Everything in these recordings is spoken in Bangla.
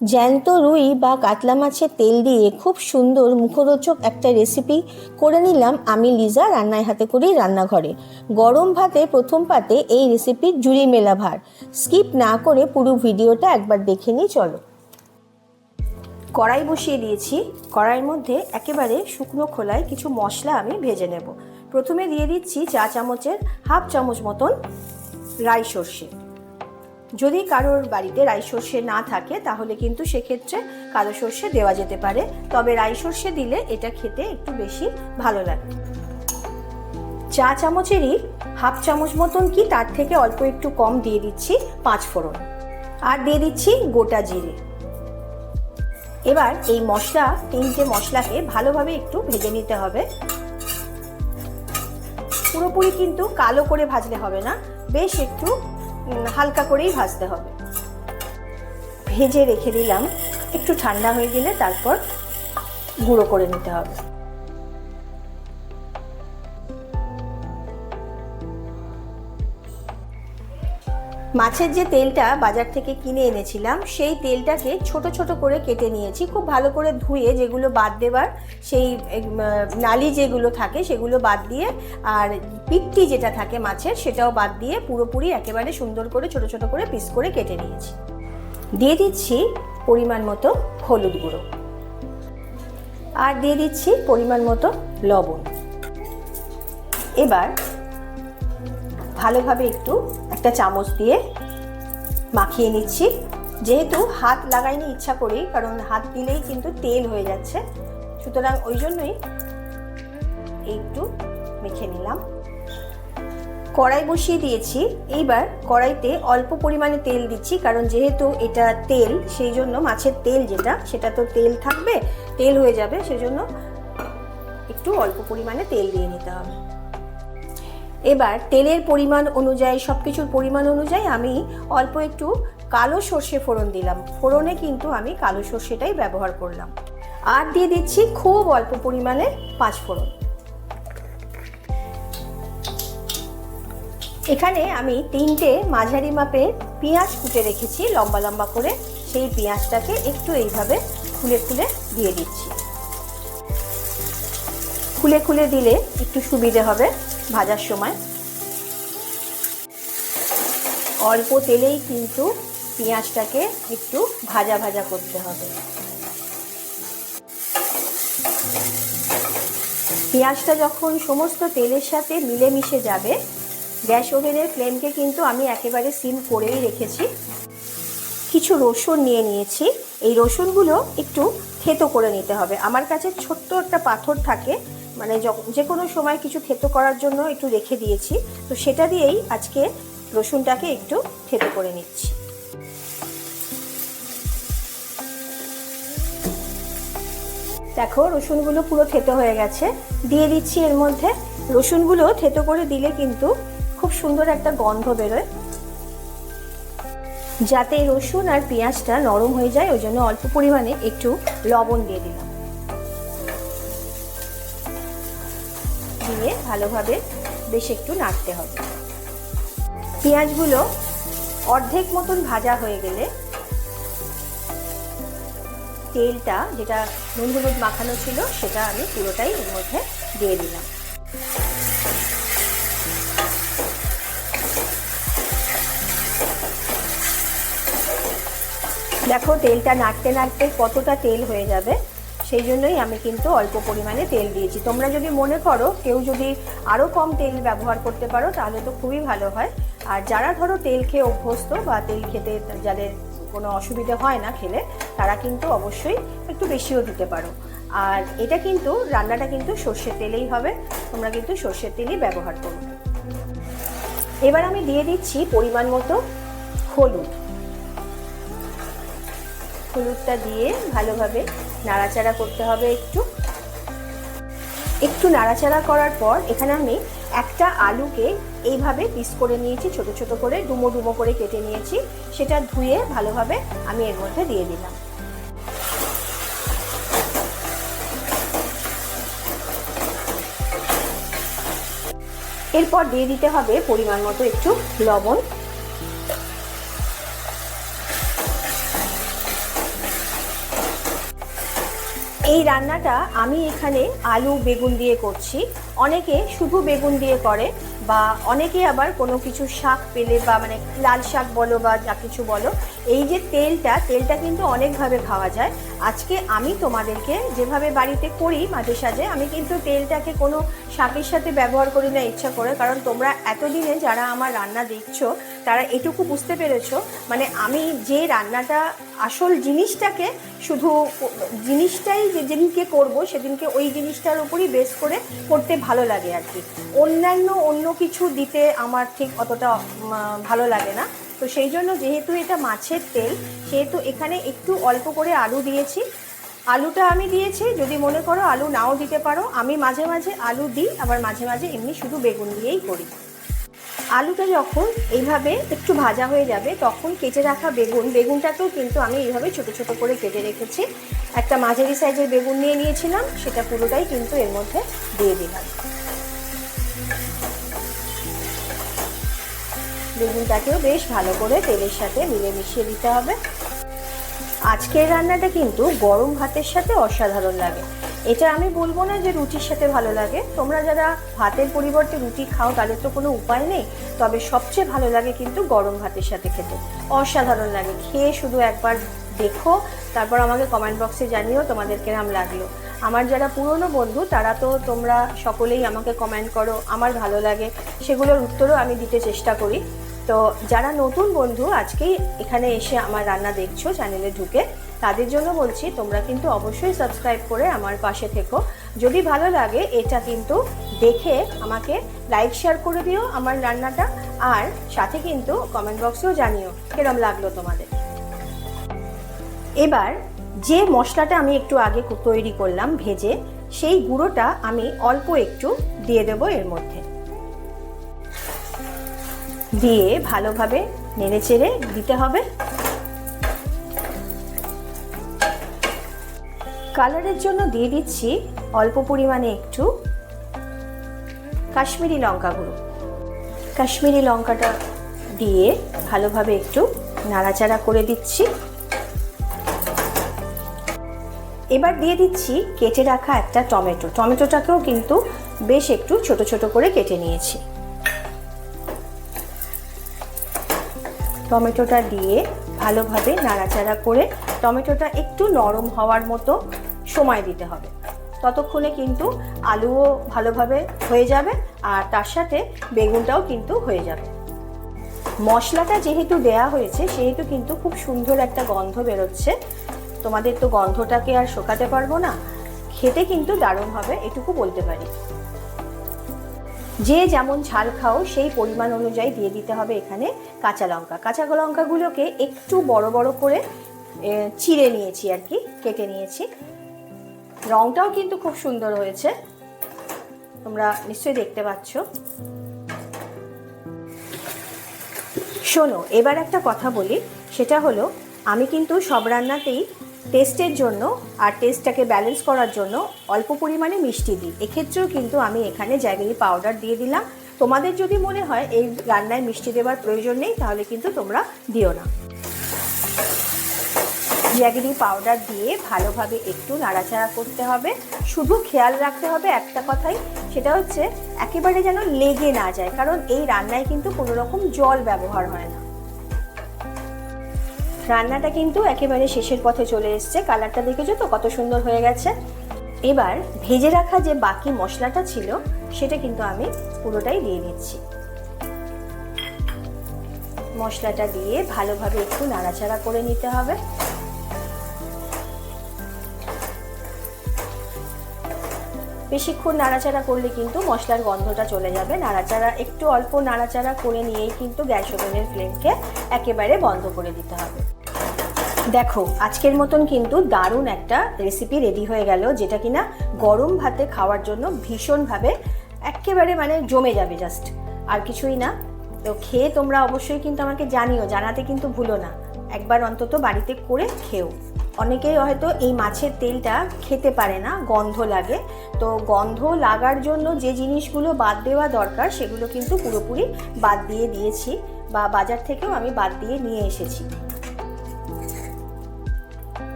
জ্যান্ত রুই বা কাতলা মাছের তেল দিয়ে খুব সুন্দর মুখরোচক একটা রেসিপি করে নিলাম আমি লিজা রান্নায় হাতে করি রান্নাঘরে। গরম ভাতে প্রথম পাতে এই রেসিপির জুড়ি মেলা ভার। স্কিপ না করে পুরো ভিডিওটা একবার দেখে নিই, চলো। কড়াই বসিয়ে দিয়েছি। কড়াইয়ের মধ্যে একেবারে শুকনো খোলায় কিছু মশলা আমি ভেজে নেব। প্রথমে দিয়ে দিচ্ছি চা চামচের হাফ চামচ মতন রাই সর্ষে। যদি কারোর বাড়িতে রাই সর্ষে না থাকে, তাহলে কিন্তু সেক্ষেত্রে কালো সর্ষে দেওয়া যেতে পারে। তবে রাই সর্ষে দিলে এটা খেতে একটু বেশি ভালো লাগে। চা চামচেরই হাফ চামচ মতন কি তার থেকে অল্প একটু কম দিয়ে দিচ্ছি পাঁচ ফোড়ন। আর দিয়ে দিচ্ছি গোটা জিরে। এবার এই মশলা তিনটে মশলাকে ভালোভাবে একটু ভেজে নিতে হবে। পুরোপুরি কিন্তু কালো করে ভাজলে হবে না। বেশ একটু হালকা করেই ভাজতে হবে। ভেজে রেখে দিলাম। একটু ঠান্ডা হয়ে গেলে তারপর গুঁড়ো করে নিতে হবে। মাছের যে তেলটা বাজার থেকে কিনে এনেছিলাম, সেই তেলটাকে ছোট ছোট করে কেটে নিয়েছি, খুব ভালো করে ধুয়ে যেগুলো বাদ দেবার, সেই নালি যেগুলো থাকে সেগুলো বাদ দিয়ে, আর পিত্তি যেটা থাকে মাছের সেটাও বাদ দিয়ে পুরোপুরি একেবারে সুন্দর করে ছোট ছোট করে পিস করে কেটে নিয়েছি। দিয়ে দিচ্ছি পরিমাণ মতো হলুদ গুঁড়ো। আর দিয়ে দিচ্ছি পরিমাণ মতো লবণ। এবার ভালোভাবে একটু একটা চামচ দিয়ে মাখিয়ে নিচ্ছি। যেহেতু হাত লাগাইনি ইচ্ছা করেই কারণ হাত দিলেই কিন্তু তেল হয়ে যাচ্ছে। সুতরাং ওই জন্যই একটু মেখে নিলাম। কড়াই বসিয়ে দিয়েছি। এইবার কড়াইতে অল্প পরিমাণে তেল দিচ্ছি, কারণ যেহেতু এটা তেল, সেই জন্য মাছের তেল যেটা, সেটা তো তেল থাকবে, তেল হয়ে যাবে, সেজন্য একটু অল্প পরিমাণে তেল দিয়ে নিতে হবে। এবার তেলের পরিমাণ অনুযায়ী সব কিছুর পরিমাণ অনুযায়ী আমি অল্প একটু কালো সর্ষে ফোড়ন দিলাম। ফোড়নে কিন্তু আমি কালো সর্ষেটাই ব্যবহার করলাম। আর দিয়ে দিচ্ছি খুব অল্প পরিমাণে পাঁচ ফোড়ন। এখানে আমি তিনটে মাঝারি মাপের পেঁয়াজ কুটে রেখেছি, লম্বা লম্বা করে। সেই পেঁয়াজটাকে একটু এইভাবে খুলে খুলে দিয়ে দিচ্ছি। খুলে খুলে দিলে একটু সুবিধে হবে ভাজার সময়। অল্প তেলেই কিন্তু পেঁয়াজটাকে একটু ভাজা ভাজা করতে হবে। পেঁয়াজটা যখন সমস্ত তেলের সাথে মিলেমিশে যাবে, গ্যাস ওভেনের ফ্লেমকে কিন্তু আমি একেবারে সিম করেই রেখেছি। কিছু রসুন নিয়ে নিয়েছি। এই রসুনগুলো একটু থেতো করে নিতে হবে। আমার কাছে ছোট্ট একটা পাথর থাকে মানে যে কোনো সময় কিছু থেতো করার জন্য একটু রেখে দিয়েছি। তো সেটা দিয়েই আজকে রসুনটাকে একটু থেতো করে নিচ্ছি। দেখো, রসুনগুলো পুরো থেতো হয়ে গেছে। দিয়ে দিচ্ছি এর মধ্যে। রসুনগুলো থেতো করে দিলে কিন্তু খুব সুন্দর একটা গন্ধ বেরোয়। যাতে রসুন আর পেঁয়াজটা নরম হয়ে যায়, ওই জন্য অল্প পরিমাণে একটু লবণ দিয়ে দিলাম। দিয়ে ভালোভাবে বেশ একটু নাড়তে হবে। পেঁয়াজগুলো অর্ধেক মতন ভাজা হয়ে গেলে তেলটা যেটা নুন হলুদ মাখানো ছিল সেটা আমি পুরোটাই এর মধ্যে দিয়ে দিলাম। দেখো তেলটা নাড়তে নাড়তে কতটা তেল হয়ে যাবে। সেই জন্যই আমি কিন্তু অল্প পরিমাণে তেল দিয়েছি। তোমরা যদি মনে করো কেউ যদি আরও কম তেল ব্যবহার করতে পারো, তাহলে তো খুবই ভালো হয়। আর যারা ধরো তেল খেয়ে অভ্যস্ত বা তেল খেতে যাদের কোনো অসুবিধে হয় না খেলে, তারা কিন্তু অবশ্যই একটু বেশিও দিতে পারো। আর এটা কিন্তু, রান্নাটা কিন্তু সর্ষের তেলেই হবে। তোমরা কিন্তু সর্ষের তেলই ব্যবহার করো। এবার আমি দিয়ে দিচ্ছি পরিমাণ মতো হলুদ। হলুদটা দিয়ে ভালোভাবে নাড়াচাড়া করতে হবে একটু। একটু নাড়াচাড়া করার পর এখানে আমি একটা আলুকে এইভাবে পিস করে নিয়েছি, ছোট ছোট করে, ডুমো ডুমো করে কেটে নিয়েছি। সেটা ধুয়ে ভালোভাবে আমি এর মধ্যে দিয়ে দিলাম। এরপর দিয়ে দিতে হবে পরিমাণ মতো একটু লবণ। এই রান্নাটা আমি এখানে আলু বেগুন দিয়ে করছি। অনেকে শুধু বেগুন দিয়ে করে বা অনেকে আবার কোনো কিছু শাক পেলে বা মানে লাল শাক বলো বা যা কিছু বলো, এই যে তেলটা তেলটা কিন্তু অনেকভাবে খাওয়া যায়। আজকে আমি তোমাদেরকে যেভাবে বাড়িতে করি মাঝে সাঝে, আমি কিন্তু তেলটাকে কোনো শাকের সাথে ব্যবহার করি না ইচ্ছা করে, কারণ তোমরা এতদিনে যারা আমার রান্না দেখছ তারা এটুকু বুঝতে পেরেছ মানে আমি যে রান্নাটা আসল জিনিসটাকে শুধু জিনিসটাই যেদিনকে করব সেদিনকে ওই জিনিসটার উপরই বেস করে করতে ভালো লাগে আর কি। অন্যান্য অন্য কিছু দিতে আমার ঠিক অতটা ভালো লাগে না। তো সেই জন্য যেহেতু এটা মাছের তেল, সেহেতু এখানে একটু অল্প করে আলু দিয়েছি। আলুটা আমি দিয়েছি, যদি মনে করো আলু নাও দিতে পারো, আমি মাঝে মাঝে আলু দিই, আবার মাঝে মাঝে এমনি শুধু বেগুন দিয়েই করি। আলুটা যখন এইভাবে একটু ভাজা হয়ে যাবে, তখন কেটে রাখা বেগুন। বেগুনটাকেও কিন্তু আমি এইভাবে ছোট ছোট করে কেটে রেখেছি। একটা মাঝারি সাইজের বেগুন নিয়ে নিয়েছিলাম, সেটা পুরোটাই কিন্তু এর মধ্যে দিয়ে দিলাম। বেগুনটাকেও বেশ ভালো করে তেলের সাথে মিলে মিশিয়ে দিতে হবে। আজকের রান্নাটা কিন্তু গরম ভাতের সাথে অসাধারণ লাগে। এটা আমি বলব না যে রুটির সাথে ভালো লাগে। তোমরা যারা ভাতের পরিবর্তে রুটি খাও, তাদের তো কোনো উপায় নেই। তবে সবচেয়ে ভালো লাগে কিন্তু গরম ভাতের সাথে খেতে। অসাধারণ লাগে। খেয়ে শুধু একবার দেখো, তারপর আমাকে কমেন্ট বক্সে জানিও তোমাদের কেরাম লাগল। আমার যারা পুরনো বন্ধু, তারা তো তোমরা সকলেই আমাকে কমেন্ট করো, আমার ভালো লাগে। সেগুলোর উত্তরও আমি দিতে চেষ্টা করি। তো যারা নতুন বন্ধু, আজকেই এখানে এসে আমার রান্না দেখছ চ্যানেলে ঢুকে। তাদের জন্য বলছি, তোমরা কিন্তু অবশ্যই সাবস্ক্রাইব করে আমার পাশে থেকো। যদি ভালো লাগে, এটা কিন্তু দেখে আমাকে লাইক শেয়ার করে দিও আমার রান্নাটা। আর সাথে কিন্তু কমেন্ট বক্সেও জানিও, কিরম লাগল তোমাদের। এবার যে মশলাটা আমি একটু আগে তৈরি করলাম ভেজে, সেই গুঁড়োটা আমি অল্প একটু দিয়ে দেবো এর মধ্যে। দিয়ে ভালোভাবে নেড়ে চেড়ে দিতে হবে। কালারের জন্য দিয়ে দিচ্ছি অল্প পরিমাণে একটু কাশ্মীরি লঙ্কা গুঁড়ো। কাশ্মীরি লঙ্কাটা দিয়ে ভালোভাবে একটু নাড়াচাড়া করে দিচ্ছি। এবার দিয়ে দিচ্ছি কেটে রাখা একটা টমেটো। টমেটোটাকেও কিন্তু বেশ একটু ছোট ছোট করে কেটে নিয়েছি। টমেটোটা দিয়ে ভালোভাবে নাড়াচাড়া করে, টমেটোটা একটু নরম হওয়ার মতো সময় দিতে হবে। ততক্ষণে কিন্তু আলুও ভালোভাবে হয়ে যাবে আর তার সাথে বেগুনটাও কিন্তু হয়ে যাবে। মশলাটা যেহেতু দেয়া হয়েছে, সেহেতু কিন্তু খুব সুন্দর একটা গন্ধ বেরোচ্ছে। তোমাদের তো গন্ধটাকে আর শোকাতে পারব না। খেতে কিন্তু দারুণ হবে, এটুকু বলতে পারি। যে যেমন ঝাল খাও, সেই পরিমাণ অনুযায়ী দিয়ে দিতে হবে এখানে কাঁচা লঙ্কা। কাঁচা লঙ্কাগুলোকে একটু বড় বড় করে চিড়ে নিয়েছি আর কি, কেটে নিয়েছি। রংটাও কিন্তু খুব সুন্দর হয়েছে। তোমরা নিশ্চয়ই দেখতে পাচ্ছ। শোনো, এবার একটা কথা বলি। সেটা হলো, আমি কিন্তু সব রান্নাতেই টেস্টের জন্য আর টেস্টটাকে ব্যালেন্স করার জন্য অল্প পরিমাণে মিষ্টি দিই। এক্ষেত্রেও কিন্তু আমি এখানে জ্যাগেরি পাউডার দিয়ে দিলাম। তোমাদের যদি মনে হয় এই রান্নায় মিষ্টি দেওয়ার প্রয়োজন নেই, তাহলে কিন্তু তোমরা দিও না। জ্যাগেরি পাউডার দিয়ে ভালোভাবে একটু নাড়াচাড়া করতে হবে। শুধু খেয়াল রাখতে হবে একটা কথাই, সেটা হচ্ছে একেবারে যেন লেগে না যায়, কারণ এই রান্নায় কিন্তু কোনো রকম জল ব্যবহার হয় না। রান্নাটা কিন্তু একেবারে শেষের পথে চলে এসছে, কালারটা দেখেছ তো কত সুন্দর হয়ে গেছে? এবার ভেজে রাখা যে বাকি মশলাটা ছিল, সেটা কিন্তু আমি পুরোটাই দিয়ে দিচ্ছি। মশলাটা দিয়ে ভালোভাবে একটু নাড়াচাড়া করে নিতে হবে। বেশিক্ষণ নাড়াচাড়া করলে কিন্তু মশলার গন্ধটা চলে যাবে। নাড়াচাড়া, একটু অল্প নাড়াচাড়া করে নিয়েই কিন্তু গ্যাস ওভেনের ফ্লেমকে একেবারে বন্ধ করে দিতে হবে। দেখো, আজকের মতন কিন্তু দারুণ একটা রেসিপি রেডি হয়ে গেল, যেটা কিনা গরম ভাতে খাওয়ার জন্য ভীষণভাবে একেবারে মানে জমে যাবে জাস্ট আর কিছুই না। তো খেয়ে তোমরা অবশ্যই কিন্তু আমাকে জানিও, জানাতে কিন্তু ভুলো না। একবার অন্তত বাড়িতে করে খেও। অনেকেই হয়তো এই মাছের তেলটা খেতে পারে না, গন্ধ লাগে। তো গন্ধ লাগার জন্য যে জিনিসগুলো বাদ দেওয়া দরকার, সেগুলো কিন্তু পুরোপুরি বাদ দিয়ে দিয়েছি বা বাজার থেকেও আমি বাদ দিয়ে নিয়ে এসেছি।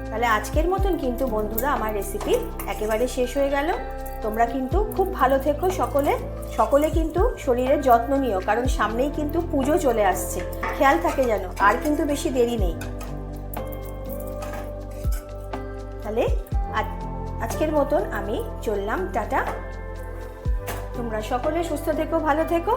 তাহলে আজকের মতন কিন্তু বন্ধুরা আমার রেসিপি একেবারে শেষ হয়ে গেল। তোমরা কিন্তু খুব ভালো থেকো সকলে। সকলে কিন্তু শরীরের যত্ন নিও, কারণ সামনেই কিন্তু পুজো চলে আসছে। খেয়াল থাকে যেন, আর কিন্তু বেশি দেরি নেই। তাহলে আজকের মতন আমি চললাম টাটা। তোমরা সকলে সুস্থ থেকো ভালো থেকো।